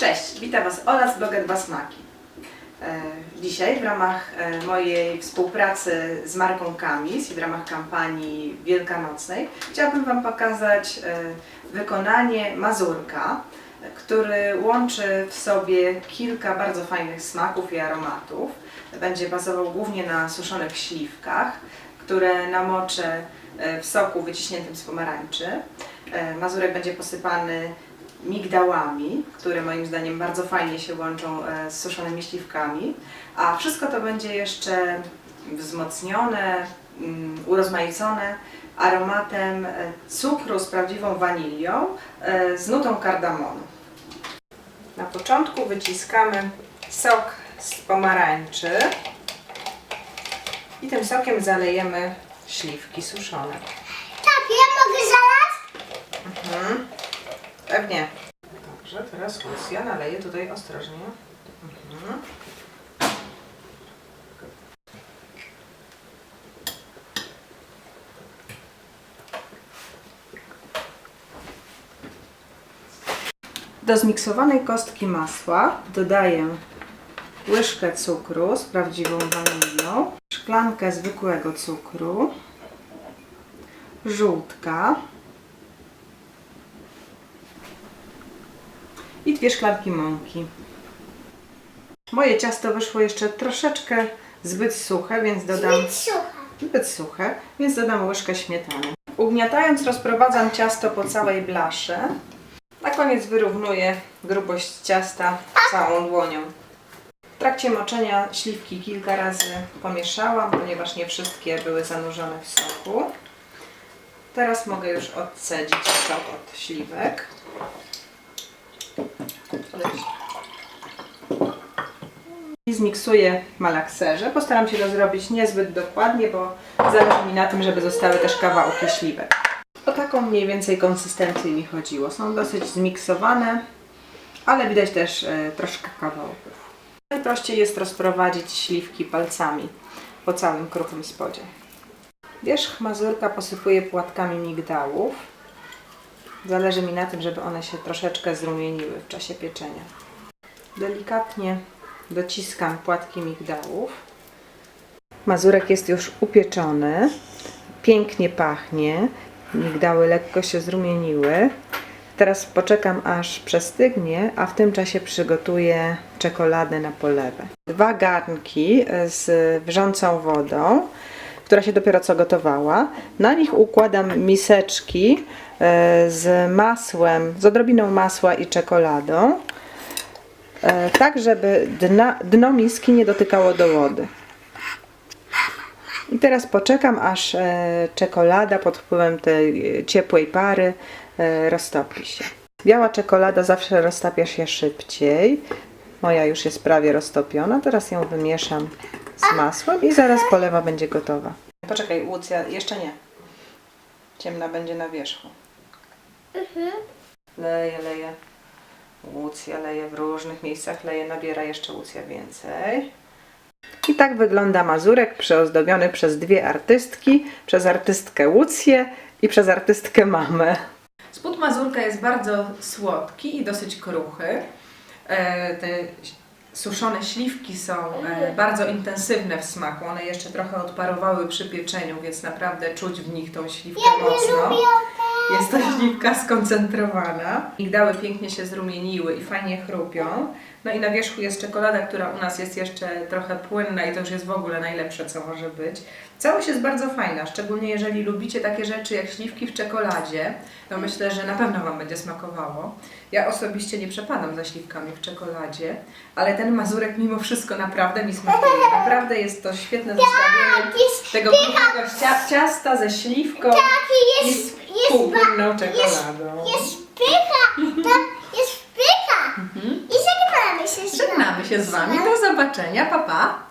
Cześć, witam Was Ola z bloga Dwa Smaki. E, Dzisiaj w ramach e, mojej współpracy z marką Kamis i w ramach kampanii wielkanocnej chciałabym Wam pokazać e, wykonanie mazurka, który łączy w sobie kilka bardzo fajnych smaków i aromatów. Będzie bazował głównie na suszonych śliwkach, które namoczę w soku wyciśniętym z pomarańczy. Mazurek będzie posypany migdałami, które moim zdaniem bardzo fajnie się łączą e, z suszonymi śliwkami, a wszystko to będzie jeszcze wzmocnione, mm, urozmaicone aromatem e, cukru z prawdziwą wanilią e, z nutą kardamonu. Na początku wyciskamy sok z pomarańczy i tym sokiem zalejemy śliwki suszone. Tak, ja mogę zalać? Mhm. Pewnie. Dobrze, teraz Lucja naleje tutaj ostrożnie. Mhm. Do zmiksowanej kostki masła dodaję łyżkę cukru z prawdziwą wanilią, szklankę zwykłego cukru, żółtka, i dwie szklanki mąki. Moje ciasto wyszło jeszcze troszeczkę zbyt suche, więc dodam Zbyt sucha. zbyt suche, więc dodam łyżkę śmietany. Ugniatając rozprowadzam ciasto po całej blasze. Na koniec wyrównuję grubość ciasta całą dłonią. W trakcie moczenia śliwki kilka razy pomieszałam, ponieważ nie wszystkie były zanurzone w soku. Teraz mogę już odcedzić sok od śliwek. I zmiksuję malakserze. Postaram się to zrobić niezbyt dokładnie, bo zależy mi na tym, żeby zostały też kawałki śliwek. O taką mniej więcej konsystencję mi chodziło. Są dosyć zmiksowane, ale widać też e, troszkę kawałków. Najprościej jest rozprowadzić śliwki palcami po całym kruchym spodzie. Wierzch mazurka posypuję płatkami migdałów. Zależy mi na tym, żeby one się troszeczkę zrumieniły w czasie pieczenia. Delikatnie dociskam płatki migdałów. Mazurek jest już upieczony. Pięknie pachnie. Migdały lekko się zrumieniły. Teraz poczekam aż przestygnie, a w tym czasie przygotuję czekoladę na polewę. Dwa garnki z wrzącą wodą, która się dopiero co gotowała. Na nich układam miseczki e, z masłem, z odrobiną masła i czekoladą e, tak, żeby dna, dno miski nie dotykało do wody. I teraz poczekam, aż e, czekolada pod wpływem tej ciepłej pary roztopi się. Biała czekolada zawsze roztapia się szybciej. Moja już jest prawie roztopiona. Teraz ją wymieszam z masłem i zaraz polewa będzie gotowa. Poczekaj, Łucja, jeszcze nie. Ciemna będzie na wierzchu. Leje, leje. Łucja leje w różnych miejscach, leje, nabiera jeszcze Łucja więcej. I tak wygląda mazurek przyozdobiony przez dwie artystki, przez artystkę Łucję i przez artystkę mamę. Spód mazurka jest bardzo słodki i dosyć kruchy. E, Te suszone śliwki są e, bardzo intensywne w smaku. One jeszcze trochę odparowały przy pieczeniu, więc naprawdę czuć w nich tą śliwkę mocno. Jest to śliwka skoncentrowana. Migdały pięknie się zrumieniły i fajnie chrupią. No i na wierzchu jest czekolada, która u nas jest jeszcze trochę płynna i to już jest w ogóle najlepsze, co może być. Całość jest bardzo fajna, szczególnie jeżeli lubicie takie rzeczy jak śliwki w czekoladzie, to myślę, że na pewno Wam będzie smakowało. Ja osobiście nie przepadam za śliwkami w czekoladzie, ale ten mazurek mimo wszystko naprawdę mi smakuje. Naprawdę jest to świetne zestawienie jest tego kruchego cia- ciasta ze śliwką Taki i jest, z jest, półpłynną czekoladą. jest pycha. Tam jest pycha. I żegnamy się z Żegnamy się z Wami. Do zobaczenia. Pa, pa.